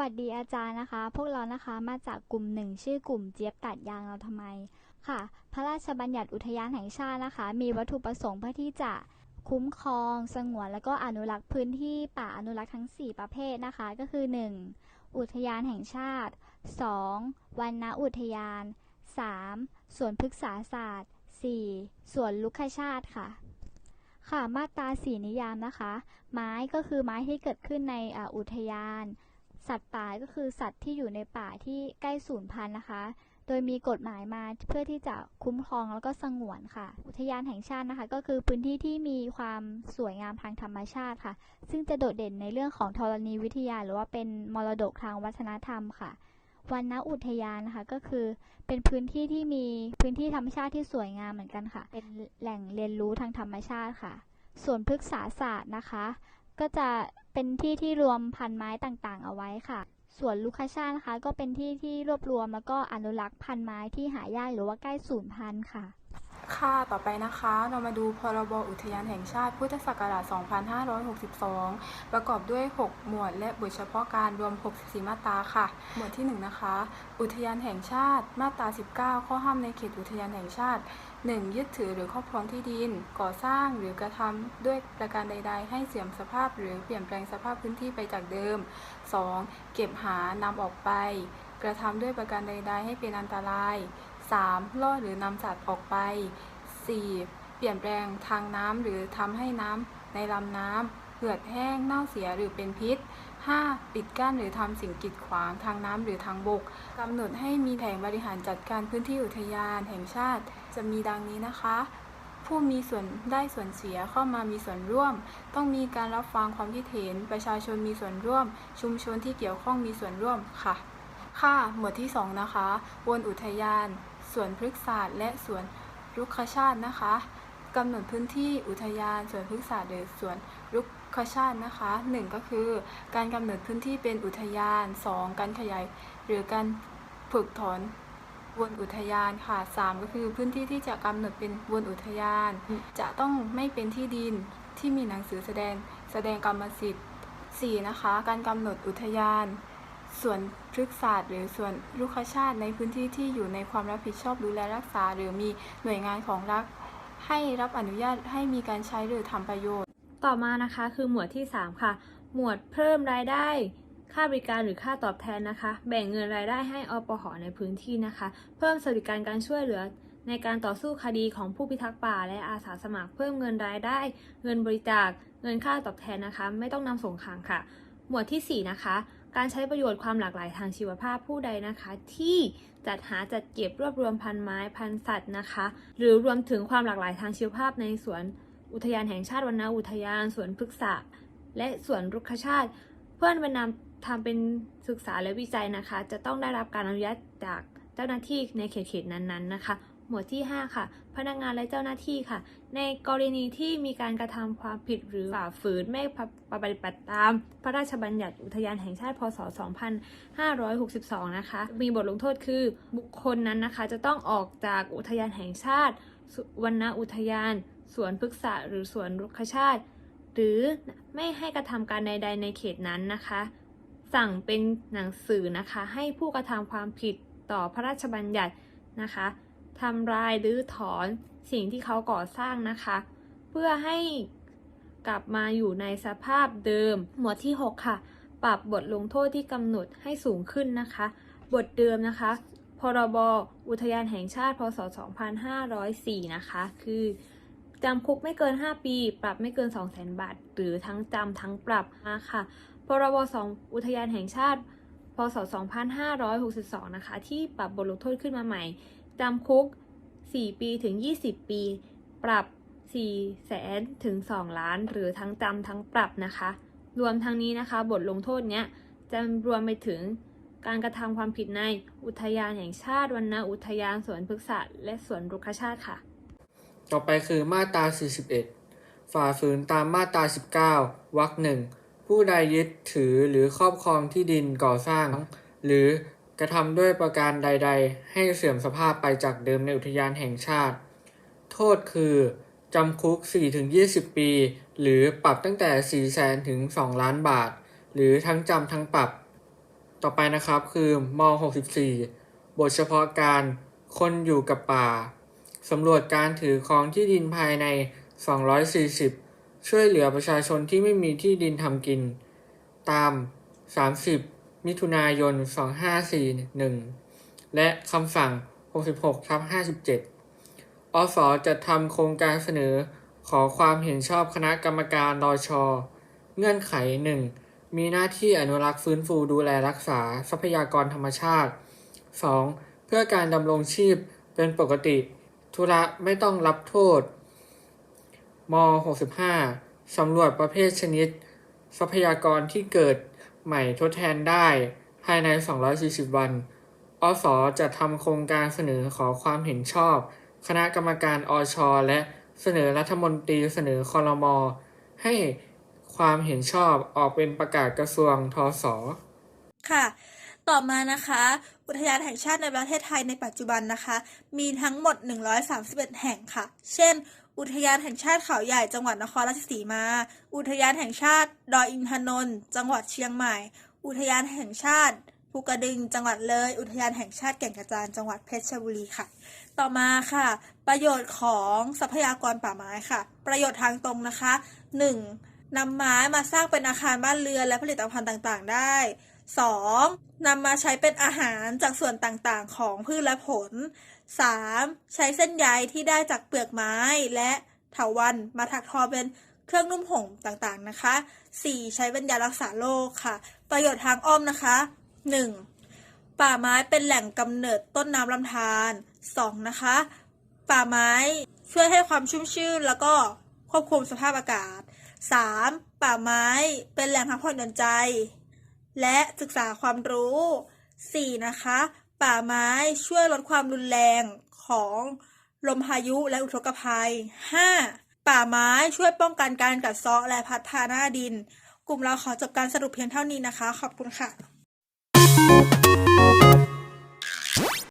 วัสดีอาจารย์นะคะ พวกเรานะคะมาจากกลุ่มหนึ่งชื่อกลุ่มเจี๊ยบตัดยางเราทำไมค่ะ พระราชบัญญัติอุทยานแห่งชาตินะคะ มีวัตถุประสงค์เพื่อที่จะคุ้มครอง สงวน และก็อนุรักษ์พื้นที่ป่าอนุรักษ์ทั้ง 4 ประเภทนะคะ ก็คือ 1. อุทยานแห่งชาติ 2. วันณอุทยาน 3. สวนพฤกษาศาสตร์ 4. สวนลุกขชาติค่ะค่ะมาตราสีนิยามนะคะ ไม้ก็คือไม้ที่เกิดขึ้นในออุทยาน สัตว์ป่าก็คือสัตว์ที่อยู่ในป่าที่ใกล้สูญพันธุ์นะคะ โดยมีกฎหมายมาเพื่อที่จะคุ้มครองแล้วก็สงวนค่ะ อุทยานแห่งชาตินะคะ ก็คือพื้นที่ที่มีความสวยงามทางธรรมชาติค่ะ ซึ่งจะโดดเด่นในเรื่องของธรณีวิทยา หรือว่าเป็นมรดกทางวัฒนธรรมค่ะวันณอุทยานนะคะก็คือเป็นพื้นที่ที่มีพื้นที่ธรรมชาติที่สวยงามเหมือนกันค่ะ เป็นแหล่งเรียนรู้ทางธรรมชาติค่ะ ส่วนพฤกษาศาสตร์นะคะ ก็จะเป็นที่ที่รวมพันไม้ต่างๆ เอาไว้ค่ะ ส่วนลูคาชานะคะ ก็เป็นที่ที่รวบรวมแล้วก็อนุรักษ์พันไม้ที่หายากหรือว่าใกล้สูญพันธุ์ค่ะ ค่ะ ต่อไปนะคะ เรามาดูพรบอุทยานแห่งชาติพุทธศักราช 2562 ประกอบด้วย 6 หมวดและบทเฉพาะการรวม 64 มาตราค่ะ หมวดที่ 1 นะคะ อุทยานแห่งชาติ มาตรา 19 ข้อห้ามในเขตอุทยานแห่งชาติ 1. ยึดถือหรือครอบครองที่ดิน ก่อสร้างหรือกระทำด้วยประการใด ๆ ให้เสื่อมสภาพหรือเปลี่ยนแปลงสภาพพื้นที่ไปจากเดิม 2. เก็บหานำออกไป กระทำด้วยประการใด ๆ ให้เป็นอันตราย 3. ล่อหรือนำสัตว์ออกไป 4. เปลี่ยนแปลงทางน้ำหรือทำให้น้ำในลำน้ำเหือดแห้งเน่าเสียหรือเป็นพิษ 5. ปิดกั้นหรือทำสิ่งกีดขวางทางน้ำหรือทางบกกำหนดให้มีแผนบริหารจัดการพื้นที่อุทยานแห่งชาติ จะมีดังนี้นะคะ ผู้มีส่วนได้ส่วนเสียเข้ามามีส่วนร่วม ต้องมีการรับฟังความคิดเห็น ประชาชนมีส่วนร่วม ชุมชนที่เกี่ยวข้องมีส่วนร่วมค่ะ ค่ะ หมวดที่ 2 นะคะ วนอุทยาน สวนพฤกษศาสตร์ และสวนรุกขชาตินะคะกำหนดพื้นที่อุทยานสวนพฤกษศาสตร์หรือสวนรุกขชาตินะคะ 1 ก็คือ การกำหนดพื้นที่เป็นอุทยาน 2 การขยายหรือการฝึกถอนวนอุทยานค่ะ 3 ก็คือพื้นที่ที่จะกำหนดเป็นวนอุทยาน จะต้องไม่เป็นที่ดินที่มีหนังสือแสดงแสดงกรรมสิทธิ์ 4. นะคะ การกำหนดอุทยาน ส่วนพฤกษศาสตร์ หรือส่วนลูกชาติในพื้นที่ที่อยู่ในความรับผิดชอบดูแลรักษา หรือมีหน่วยงานของรัฐให้รับอนุญาตให้มีการใช้หรือทำประโยชน์ ต่อมานะคะคือหมวดที่ 3 ค่ะ หมวดเพิ่มรายได้ค่าบริการหรือค่าตอบแทนนะคะ แบ่งเงินรายได้ให้อปหในพื้นที่นะคะ เพิ่มสวัสดิการการช่วยเหลือในการต่อสู้คดีของผู้พิทักษ์ป่า และอาสาสมัคร เพิ่มเงินรายได้ เงินบริจาค เงินค่าตอบแทนนะคะ ไม่ต้องนำส่งขังค่ะ หมวดทีสี่4 นะคะ การใช้ประโยชน์ความหลากหลายทางชีวภาพผู้ใดนะคะ ที่จัดหาจัดเก็บรวบรวมพันไม้พันสัตว์นะคะ หรือรวมถึงความหลากหลายทางชีวภาพในสวนอุทยานแห่งชาติวนนาอุทยานสวนพฤกษะ และสวนรุกขชาติ เพื่อนไปนำทำเป็นศึกษาและวิจัยนะคะ จะต้องได้รับการอนุญาตจากเจ้าหน้าที่ในเขตเขตนั้นๆนะคะ หมวดที่ 5 ค่ะ พนักงานและเจ้าหน้าที่ค่ะ ในกรณีที่มีการกระทำความผิดหรือฝ่าฝืนไม่ปฏิบัติตาม พระราชบัญญัติอุทยานแห่งชาติพศ 2562 นะคะ มีบทลงโทษคือบุคคลนั้นนะคะ จะต้องออกจากอุทยานแห่งชาติวรรณอุทยาน สวนพฤกษะหรือสวนรุกขชาติ หรือไม่ให้กระทำการใด ๆ ในเขตนั้นนะคะ สั่งเป็นหนังสือนะคะ ให้ผู้กระทำความผิดต่อพระราชบัญญัตินะคะ ทำลายหรือถอนสิ่งที่เขาก่อสร้างนะคะ เพื่อให้กลับมาอยู่ในสภาพเดิม หมวดที่ 6 ค่ะ ปรับบทลงโทษที่กำหนดให้สูงขึ้นนะคะ บทเดิมนะคะ พรบ อุทยานแห่งชาติ พศ 2504 นะคะ คือจำคุกไม่เกิน 5 ปี ปรับไม่เกิน 200,000 บาท หรือทั้งจำทั้งปรับนะคะพรบ 2 อุทยานแห่งชาติ พศ 2562 นะคะ ที่ปรับบทลงโทษขึ้นมาใหม่ จำคุก 4 ปีถึง 20 ปี ปรับ 4 แสนถึง 2 ล้าน หรือทั้งจำทั้งปรับนะคะ รวมทั้งนี้นะคะ บทลงโทษเนี้ยจะรวมไปถึงการกระทำความผิดในอุทยานแห่งชาติวันนาอุทยานสวนพฤกษะและสวนรุกขชาติค่ะ ต่อไปคือมาตรา 41 ฝ่าฝืนตามมาตรา 19 วรรคหนึ่งผู้ใดยึดถือหรือครอบครองที่ดินก่อสร้าง หรือ กระทำด้วยประการใด ๆ ให้เสื่อมสภาพไปจากเดิมในอุทยานแห่งชาติ โทษคือจำคุก 4-20 ปี หรือปรับตั้งแต่4 0 0 0 0 0ถึง 2 ล้านบาท หรือทั้งจำทั้งปรับ ต่อไปนะครับคือม64 บทเฉพาะการคนอยู่กับป่าสำรวจการถือครองที่ดินภายใน 240 ช่วยเหลือประชาชนที่ไม่มีที่ดินทำกิน ตาม 30 มิถุนายน 2541 และคำสั่ง 66ทับ57 อสอจะทำโครงการเสนอขอความเห็นชอบคณะกรรมการรอชอเงื่อนไข 1. มีหน้าที่อนุรักษ์ฟื้นฟูดูแลรักษาทรัพยากรธรรมชาติ 2. เพื่อการดำรงชีพเป็นปกติ ธุระไม่ต้องรับโทษม65สำรวจประเภทชนิด ทรัพยากรที่เกิด ใหม่ทดแทนได้ภายใน 240 วัน อสจะทำโครงการเสนอขอความเห็นชอบ คณะกรรมการอชและเสนอรัฐมนตรีเสนอคอรมอให้ความเห็นชอบออกเป็นประกาศกระทรวงทศค่ะ ต่อมานะคะ อุทยานแห่งชาติในประเทศไทยในปัจจุบันนะคะ มีทั้งหมด 131 แห่งค่ะ เช่น อุทยานแห่งชาติเขาใหญ่จังหวัดนครราชสีมา อุทยานแห่งชาติ ดอยอินทนนท์จังหวัดเชียงใหม่ อุทยานแห่งชาติภูกระดึงจังหวัดเลย อุทยานแห่งชาติแก่งกระจานจังหวัดเพชรบุรีค่ะ ต่อมาค่ะ ประโยชน์ของทรัพยากรป่าไม้ค่ะ ประโยชน์ทางตรงนะคะ 1. นำไม้มาสร้างเป็นอาคารบ้านเรือนและผลิตภัณฑ์ต่างๆ ได้ 2. นำมาใช้เป็นอาหารจากส่วนต่างๆ ของพืชและผล 3. ใช้เส้นใยที่ได้จากเปลือกไม้และเถาวัลย์มาถักทอเป็นเครื่องนุ่มห่มต่างๆนะคะ 4. ใช้เป็นยารักษาโรคค่ะ ประโยชน์ทางอ้อมนะคะ 1. ป่าไม้เป็นแหล่งกำเนิดต้นน้ำลำธาร 2. นะคะ ป่าไม้ช่วยให้ความชุ่มชื่น แล้วก็ควบคุมสภาพอากาศ 3. ป่าไม้เป็นแหล่งพักผ่อนหย่อนใจ และศึกษาความรู้ 4. นะคะ ป่าไม้ช่วยลดความรุนแรงของลมพายุและอุทกภัย 5. ป่าไม้ช่วยป้องกันการกัดเซาะและพัดพาหน้าดิน กลุ่มเราขอจบการสรุปเพียงเท่านี้นะคะ ขอบคุณค่ะ